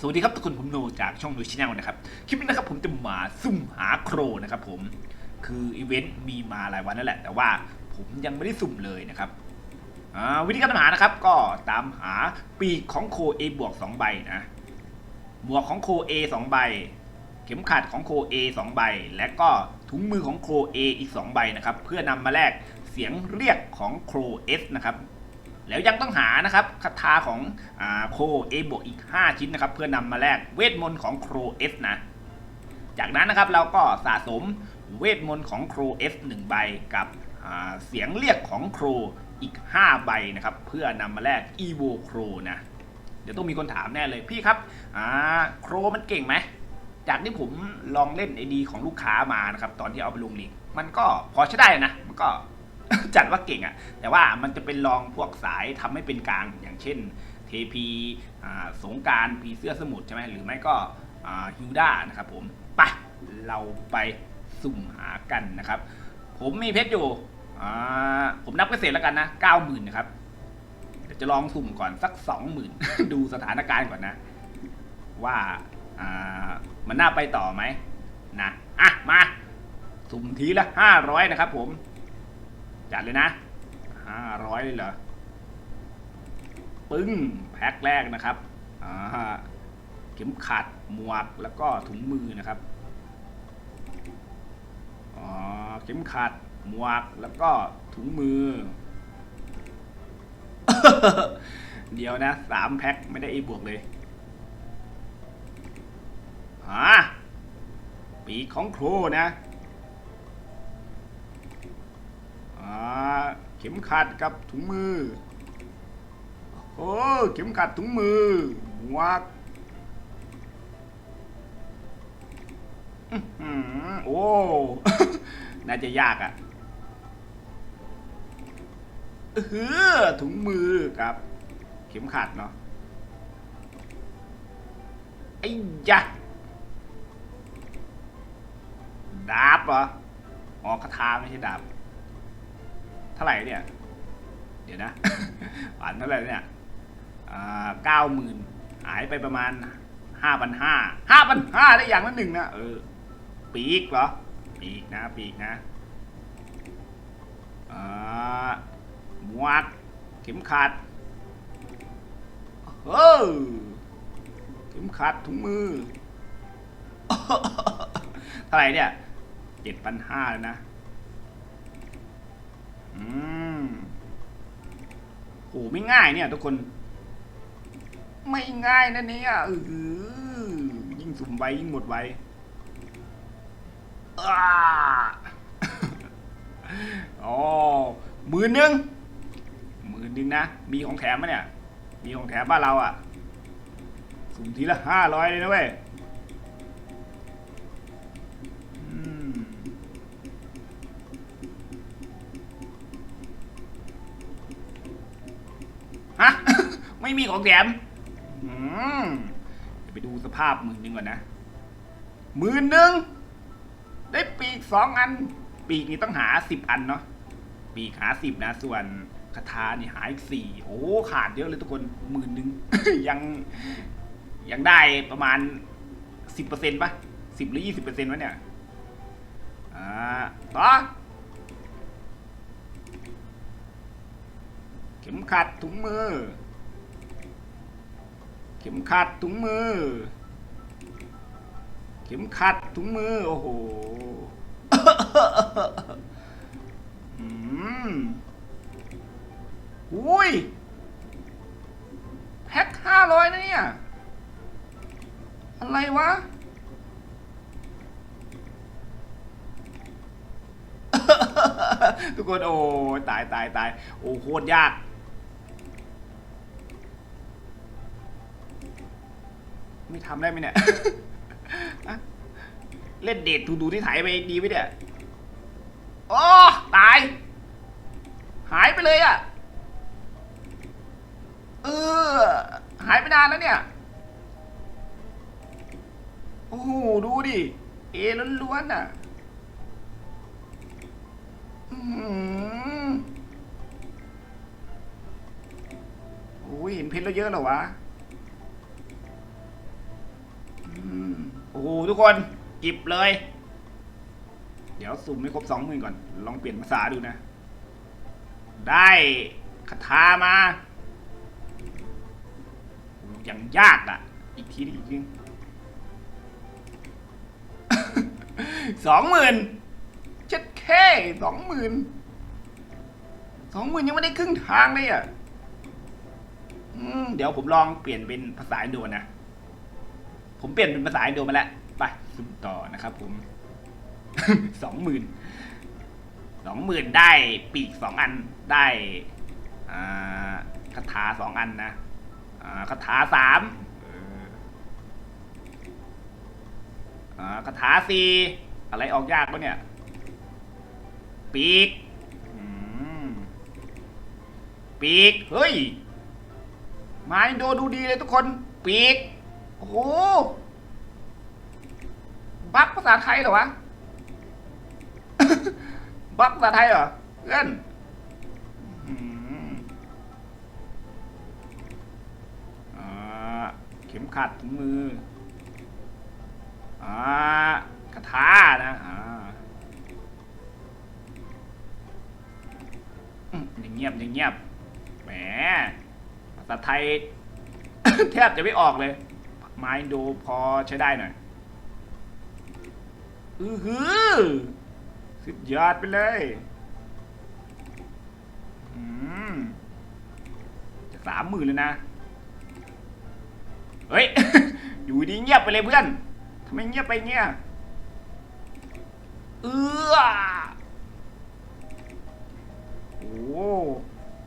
สวัสดีครับทุกคนผมโนจากช่องดูชแนลนะครับ คลิปนี้นะครับผมจะมาซุ่มหาโครนะครับผมคืออีเวนต์มีมาหลายวันนั่นแหละ แต่ว่าผมยังไม่ได้สุ่มเลยนะครับวิธีการตามหานะครับ ก็ตามหาปีกของโค A บวก2ใบนะหมวกของโค A 2ใบ เข็มขัดของโค A 2ใบ และก็ถุงมือของโค A อีก 2 ใบนะครับ เพื่อนำมาแลกเสียงเรียกของโค S นะครับ แล้วยังต้องหานะครับคาถาของอโคเอบวกอีก 5 ชิ้นนะครับ เพื่อนำมาแลกเวทมนต์ของโครเอสนะ จากนั้นนะครับเราก็สะสมเวทมนต์ของโครเอสหนึ่งใบกับเสียงเรียกของโครอีก 5 ใบนะครับ เพื่อนำมาแลกอีโวโครนะเดี๋ยวต้องมีคนถามแน่เลยพี่ครับโครมันเก่งไหมจากที่ผมลองเล่นไอดีของลูกค้ามานะครับ ตอนที่เอาไปลงลีกมันก็พอใช้ได้นะ มันก็ จัดว่าเก่งอะ่ะ แต่ว่ามันจะเป็นลองพวกสายทำให้เป็นกลางอย่างเช่นเทพีสงการผีเสื้อสมุทรใช่ไหมหรือไม่ก็ฮิวด้านะครับผมไปเราไปสุ่มหากันนะครับ ผมมีเพชรอยู่ผมนับเกษตรแล้วกันนะเก้าหมื่นนะครับเดี๋ยวจะลองสุ่มก่อนสักสองหมื่นดูสถานการณ์ก่อนนะ ว่าอ่ามันน่าไปต่อไหมนะอะมาสุ่มทีละห้าร้อยนะครับผม จัดเลยนะห้าร้อยเลยเหรอ ปึ้ง แพ็คแรกนะครับอ่าเข็มขัดหมวกแล้วก็ถุงมือนะครับอ๋อเข็มขัดหมวกแล้วก็ถุงมือ เดียวนะสามแพ็คไม่ได้เอบวกเลยฮะปีกของโครนะ เข็มขัดกับถุงมือ โอ้เข็มขัดถุงมือหมวกอื้อหือโอ้ น่าจะยากอะ่ะเออถุงมือกับ เข็มขัดเนาะไอ้ยะดาบเหรออ๋อคาถาไม่ใช่ดาบ ท่าไหร่เนี่ย เดี๋ยวนะหวานเท่าไหร่เนี่ยเก้าหมื่นหายไปประมาณห้าพันห้าห้าพันห้าได้อย่างละหนึ่งนะเออปีกเหรอ ปีกนะปีกนะอ่าหมวกเข็มขัดเออเข็มขัดถุงมือเท่าไหร่เนี่ยเจ็ดพันห้าเลยนะ อืมโหไม่ง่ายเนี่ย ทุกคน ไม่ง่ายนะเนี่ยเออยิ่งสุ่มไวยิ่งหมดไวอ้าอ๋อหมื่นหนึ่งหมื่นหนึ่งนะ มีของแถมไหมเนี่ย มีของแถมบ้านเราอะ่ะ สุ่มทีละห้าร้อยเลยนะเว้ย ไม่มีของแถมอืมเดี๋ยวไปดูสภาพหมื่นหนึ่งก่อนนะหมื่นหนึ่งได้ปีกสองอัน ปีกนี่ต้องหาสิบอันเนาะปีกหาสิบนะ ส่วนคาถานี่หาอีกสี่โอ้ขาดเยอะเลยทุกคนหมื่นหนึ่ง ยังยังได้ประมาณสิบเปอร์เซ็นต์ปะสิบหรือยี่สิบเปอร์เซ็นต์วะเนี่ย อ่าต่อเข็มขัดถุงมือ เข็มขัดถุงมือ เข็มขัดถุงมือ โอ้โหอืมอุ้ยแพ็คห้าร้อยนะเนี่ย อะไรวะทุกคนโอ้ตายตายตายโอ้โคตรยาก ไม่ทำได้ไหมเนี่ย เล่นเดทดูดูที่ถ่ายไปดีไหมเนี่ยโอ้ตาย หายไปเลยอะ่ะ เออ หายไปนานแล้วเนี่ย โอ้โห ดูดิ เอล้วนๆอะอือหือโอ้ยเห็นเพชรแล้วเยอะเหรอวะูทุกคนจิบเลย เดี๋ยวสุ่มไม่ครบสองหมื่นก่อน ลองเปลี่ยนภาษาดูนะ ได้คาถามา อย่างยากอะ อีกทีนึงอีกทีสองหมื่นเจ็ดแค่สองหมื่นสองหมื่นยังไม่ได้ครึ่งทางเลยอะเดี๋ยวผมลองเปลี่ยนเป็นภาษาอินโดนะ ผมเปลี่ยนเป็นภาษาอินโดมาแล้ว ไปสุ่มต่อนะครับผมสองหมื่นสองหมื่นได้ปีกสองอันได้คาถาสองอันนะคาถาสามคาถาสี่อะไรออกยากปะเนี่ย ปีกปีก เฮ้ยไมาอินโดดูดีเลยทุกคน ปีก โอ้โห บักภาษาไทยเหรอวะ บักภาษาไทยเหรอเพื่อนอ่าเข็มขัดถุงมืออ่ากระทานะอ่าอืมอย่างเงียบอย่างเงียบแหมภาษาไทย แทบจะไม่ออกเลย ไม้ดูพอใช้ได้หน่อย อือหือสุดยอดไปเลยอืมจะสามหมื่นเลยนะ เฮ้ย อยู่ดีเงียบไปเลยเพื่อนทำไมเงียบไปเงี้ยเออโอ้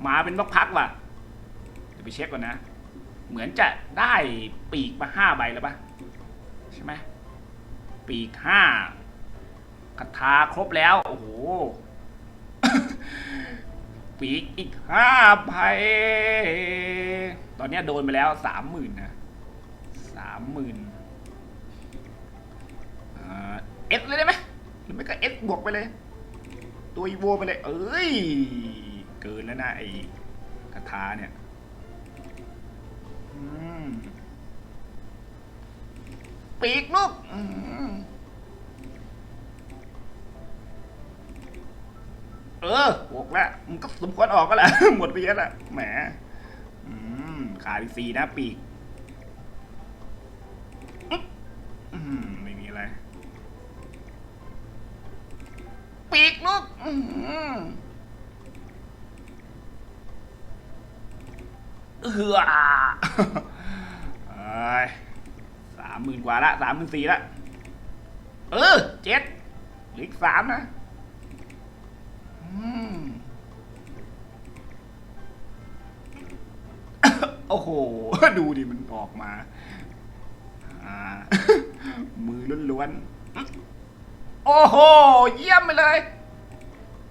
มาเป็นพักๆว่ะเดี๋ยวไปเช็คก่อนนะ เหมือนจะได้ปีกมาห้าใบแล้วปะใช่ไหมปีกห้า คาถาครบแล้ว โอ้โห ปีกอีกห้าใบตอนนี้โดนไปแล้วสามหมื่นนะสามหมื่นเอสเลยได้ไหมหรือไม่ก็เอสบวกไปเลย ตัวอีโวไปเลย เอ้ย เกินแล้วนะไอ้คาถาเนี่ยปีกลูก เออหกแล้วมันก็สมควรออกก็แหละ หมดไปเยอะแล้วแหมขาดอีกสี่นะปีกอืมไม่มีอะไร ปีกลูกอืมเออเอ้สามหมื่นกว่าละสามหมื่นสี่ละ เออเจ็ดหลือสามนะ โอ้โห ดูดิมันออกมาอ่า มือล้วนๆ โอ้โห เยี่ยมไปเลย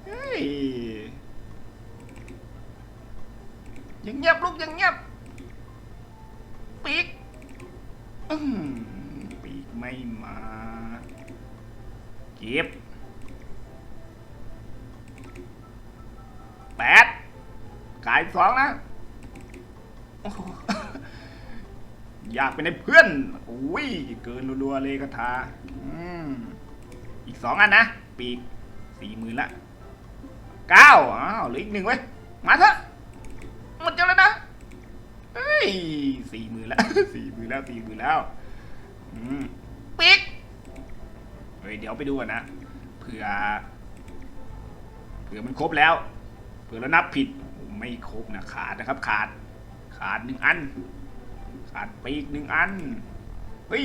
เฮ้ยยังเงียบลูกยังเงียบ ปีกอื้อหือปีกไม่มาเก็บแปดกายสองนะ อยากเป็นในเพื่อนอุ้ยเกินรัวๆเลยกระทาอีกสองอันนะ ปีกสี่หมื่นละเก้าอ้าวเหลืออีกหนึ่งไว้ย มาเถอะหมดเจ้าแล้วนะเฮ้ยสี่หมื่นล้วสี่หมื่นแล้วสี่หมื่นแล้วอืมปิ๊กเฮ้ยเดี๋ยวไปดูก่อนนะเผื่อเผื่อมันครบแล้ว เผื่อเรานับผิดไม่ครบนะขาดนะครับขาด ขาดหนึ่งอัน ขาดปีกหนึ่งอัน เฮ้ย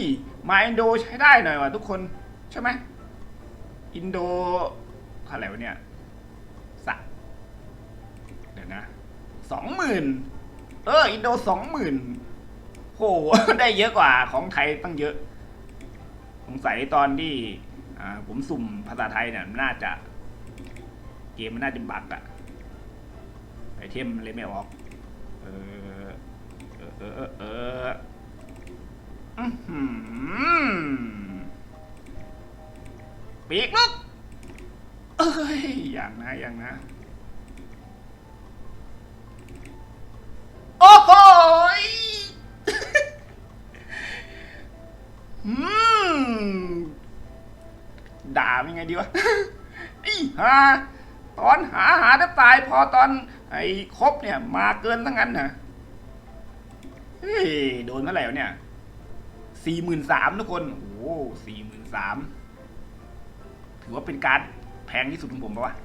มาอินโดใช้ได้หน่อยว่ะทุกคน ใช่ไหม อินโดเท่าไรวะเนี่ยสักเดี๋ยวนะสองหมื่นเออ อินโดสองหมื่นโห ได้เยอะกว่าของไทยตั้งเยอะ สงสัยตอนที่ผมสุ่มภาษาไทยเนี่ยน่าจะ เกมมันน่าจะบักอะไอเทมเลยไม่ออก ออเออเออเอออื้อหือปีกลูกเอ้ย อย่างนะ อย่างนะ โอ้โหยอืมด่ามันยังไงดีวะไอ้ฮาตอนหาหาแทบตายพอตอน อ้ครบเนี่ย มาเกินทั้งนั้นนะเฮ้ยโดนเท่าไหร่วเนี่ยสี่หมื่นสามทุกคน โอ้สี่หมื่นสามถือว่าเป็นการแพงที่สุดของผมปะวะ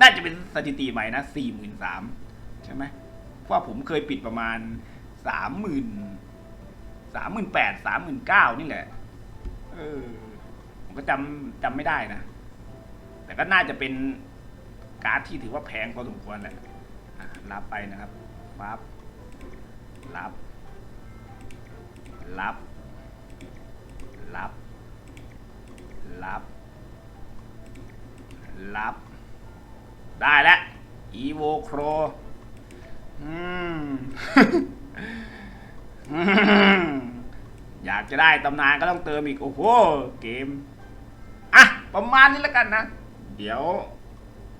น่าจะเป็นสถิติใหม่นะสี่หมื่นสามใช่ไหมเพราะผมเคยปิดประมาณสามหมื่นสามหมื่นแปดสามหมื่นเก้านี่แหละ เออ ผมก็จำจำไม่ได้นะ แต่ก็น่าจะเป็น การ์ดที่ถือว่าแพงพอสมควรแหละรับไปนะครับปั๊บรับ รับ รับ รับ รับ ได้แล้ว evo cro อืมอืมอยากจะได้ตำนานก็ต้องเติมอีก โอ้โห เกม อะ ประมาณนี้แล้วกันนะ เดี๋ยว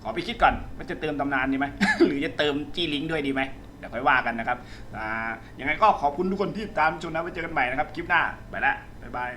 ขอไปคิดก่อนว่าจะเติมตำนานดีไหม หรือจะเติมจีลิงก์ด้วยดีไหมเดี๋ยวค่อยว่ากันนะครับอ่ายังไงก็ขอบคุณทุกคนที่ตามชมนะไว้เจอกันใหม่นะครับคลิปหน้าไปละบ๊ายบาย